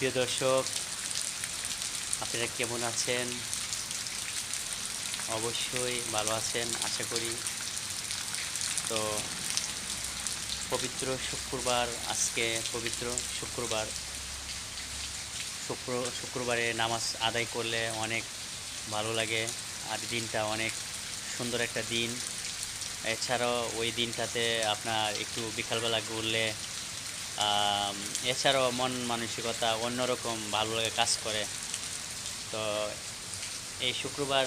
প্রিয় দর্শক, আপনারা কেমন আছেন? অবশ্যই ভালো আছেন, আশা করি। তো পবিত্র শুক্রবার, আজকে পবিত্র শুক্রবার। শুক্র, শুক্রবারে নামাজ আদায় করলে অনেক ভালো লাগে, আর দিনটা অনেক সুন্দর একটা দিন। এছাড়াও ওই দিনটাতে আপনার একটু বিকালবেলা ঘুরলে এছাড়াও মন মানসিকতা অন্যরকম ভালো লাগে কাজ করে। তো এই শুক্রবার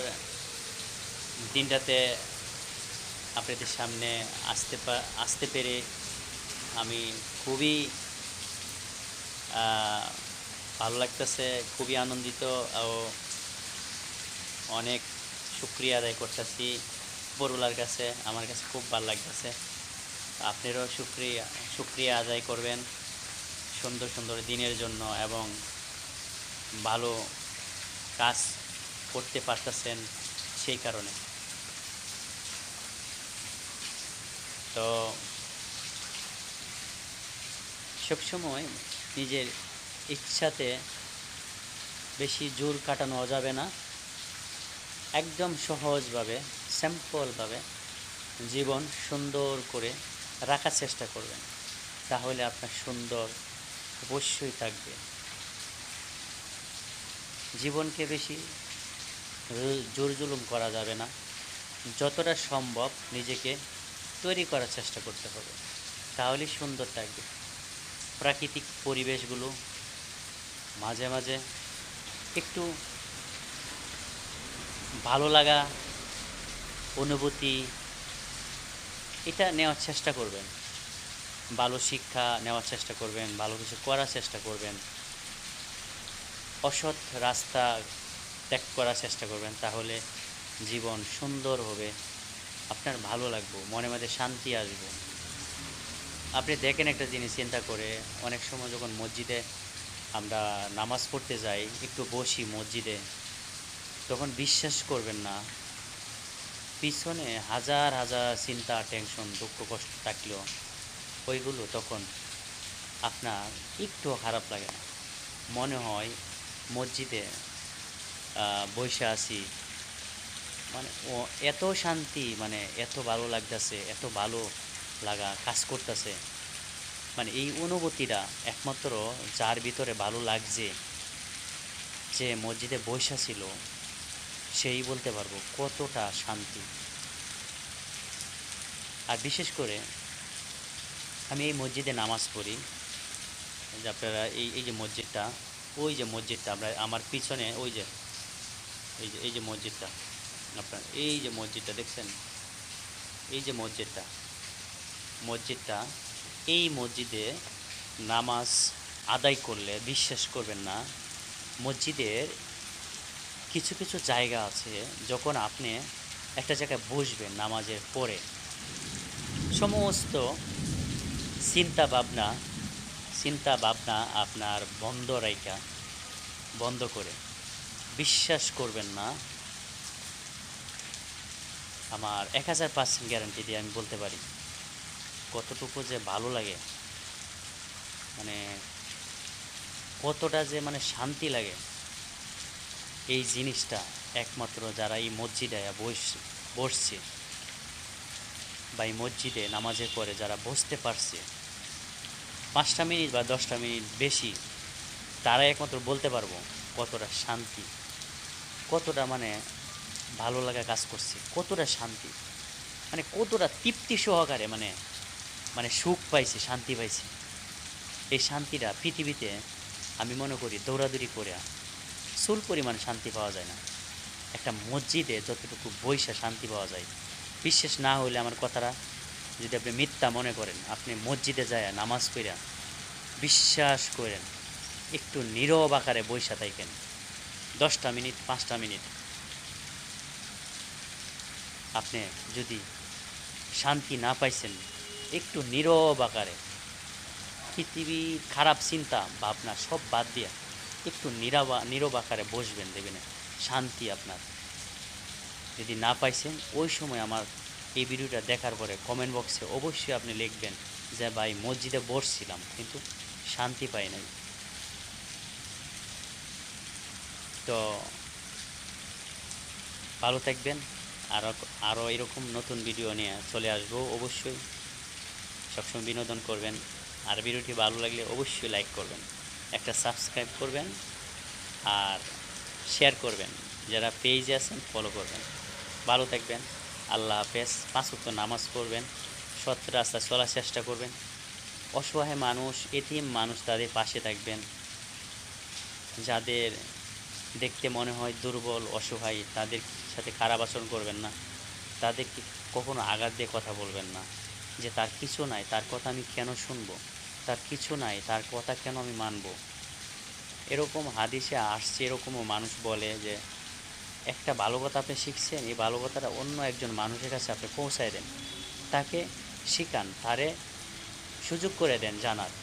দিনটাতে আপনাদের সামনে আসতে আসতে পেরে আমি খুবই ভালো লাগতেছে, খুবই আনন্দিত ও অনেক শুক্রিয়া আদায় করতেছি বরুলার কাছে, আমার কাছে খুব ভালো লাগতেছে। আপনারাও শুক্রিয়া শুক্রিয়া আদায় করবেন সুন্দর সুন্দর দিনের জন্য এবং ভালো কাজ করতে পারতেছেন সেই কারণে। তো সবসময় নিজের ইচ্ছাতে বেশি জোর কাটানো যাবে না। একদম সহজভাবে সিম্পলভাবে জীবন সুন্দর করে রাখার চেষ্টা করবেন। তাহলে আপনার সুন্দর অবশ্যই থাকবে। জীবনকে বেশি জ- জোর জুলুম করা যাবে না। যতটা সম্ভব নিজেকে তৈরি করার চেষ্টা করতে হবে। তাহলেই সুন্দর থাকবে। প্রাকৃতিক পরিবেশগুলো মাঝে মাঝে একটু ভালো লাগা, অনুভূতি এটা নেওয়ার চেষ্টা করবেন। ভালো শিক্ষা নেওয়ার চেষ্টা করবেন, ভালো কিছু করার চেষ্টা করবেন। অসৎ রাস্তা ত্যাগ করার চেষ্টা করবেন, তাহলে জীবন সুন্দর হবে। আপনার ভালো লাগবে মনে মধ্যে শান্তি আসবে। আপনি দেখেন একটা জিনিস, চিন্তা করে। অনেক সময় যখন মসজিদে আমরা নামাজ পড়তে যাই, একটু বসি মসজিদে, তখন বিশ্বাস করবেন না। পিছনে হাজার হাজার চিন্তা, টেনশন, দুঃখ, কষ্ট থাকলেও ওইগুলো তখন আপনার একটু খারাপ লাগে না। মনে হয় মসজিদে বসে আছি। মানে ও এত শান্তি মানে এত ভালো লাগতেছে, এত ভালো লাগা, কাজ করতেছে। মানে এই অনুভূতিটা একমাত্র যার ভিতরে ভালো লাগছে যে মসজিদে বৈশা ছিল সেই বলতে পারব কতটা শান্তি। আর বিশেষ করে আমি এই মসজিদে নামাজ পড়ি। যে আপনারা এই এই যে মসজিদটা, ওই যে মসজিদটা, আমরা, আমার পিছনে ওই যে, এই যে এই যে মসজিদটা, আপনার, এই যে মসজিদটা দেখছেন? এই যে মসজিদটা মসজিদটা, এই মসজিদে নামাজ আদায় করলে, বিশ্বাস করবেন না, মসজিদের কিছু কিছু জায়গা আছে যখন আপনি একটা জায়গায় বসবেন নামাজের পরে। সমস্ত চিন্তা ভাবনা চিন্তা ভাবনা আপনার বন্ধ রাইকা বন্ধ করে। বিশ্বাস করবেন না, আমার এক হাজার পার্সেন্ট গ্যারান্টি দিয়ে আমি বলতে পারি, কতটুকু যে ভালো লাগে মানে কতটা যে মানে শান্তি লাগে। এই জিনিসটা একমাত্র যারা এই মসজিদে বস, বসছে বা এই মসজিদে নামাজের পরে যারা বসতে পারছে, পাঁচটা মিনিট বা দশটা মিনিট বেশি তারা একমাত্র বলতে পারব কতটা শান্তি, কতটা মানে ভালো লাগা কাজ করছে, কতটা শান্তি মানে কতটা তৃপ্তি সহকারে মানে মানে সুখ পাইছে, শান্তি পাইছে। এই শান্তিটা পৃথিবীতে আমি মনে করি দৌড়াদৌড়ি করে চুল পরিমাণ শান্তি পাওয়া যায় না। একটা মসজিদে যতটুকু বৈশা শান্তি পাওয়া যায়, বিশ্বাস না হলে আমার কথাটা যদি আপনি মিথ্যা মনে করেন, আপনি মসজিদে যায় নামাজ পড়া বিশ্বাস করেন, একটু নীরব আকারে বৈশা থাকেন দশটা মিনিট, পাঁচটা মিনিট। আপনি যদি শান্তি না পাইছেন, একটু নীরব আকারে, পৃথিবীর খারাপ চিন্তা, ভাবনা সব বাদ দিয়া একটু নীরবা, নীরব আকারে বসবেন দেবেন শান্তি আপনার। যদি না পাইছেন, ওই সময় আমার এই ভিডিওটা দেখার পরে কমেন্ট বক্সে অবশ্যই আপনি লিখবেন যে, ভাই, মসজিদে বসছিলাম, কিন্তু শান্তি পাই নাই। তো ভালো থাকবেন আরও আরও এরকম নতুন ভিডিও নিয়ে চলে আসব অবশ্যই। সবসময় বিনোদন করবেন, আর ভিডিওটি ভালো লাগলে অবশ্যই লাইক করবেন। একটা সাবস্ক্রাইব করবেন আর শেয়ার করবেন। যারা পেজে আছেন ফলো করবেন। ভালো থাকবেন। আল্লাহ হাফেজ। পাঁচ ওয়াক্ত নামাজ পড়বেন। সৎ রাস্তা চলার চেষ্টা করবেন। অসহায় মানুষ, এতিম মানুষ তাদের পাশে থাকবেন। যাদের দেখতে মনে হয় দুর্বল, অসহায়, তাদের সাথে খারাপ আচরণ করবেন না। তাদেরকে কখনো আঘাত দিয়ে কথা বলবেন না। যে তার কিছু নাই, তার কথা আমি কেন শুনব? তার কিছু নাই, তার কথা কেন আমি মানব? এরকম হাদিসে আসছে, এরকমও মানুষ বলে যে, একটা ভালো কথা আপনি শিখছেন, এই ভালো কথাটা অন্য একজন মানুষের কাছে আপনি পৌঁছায় দেন। তাকে শিখান, তারে সুযোগ করে দেন জানার।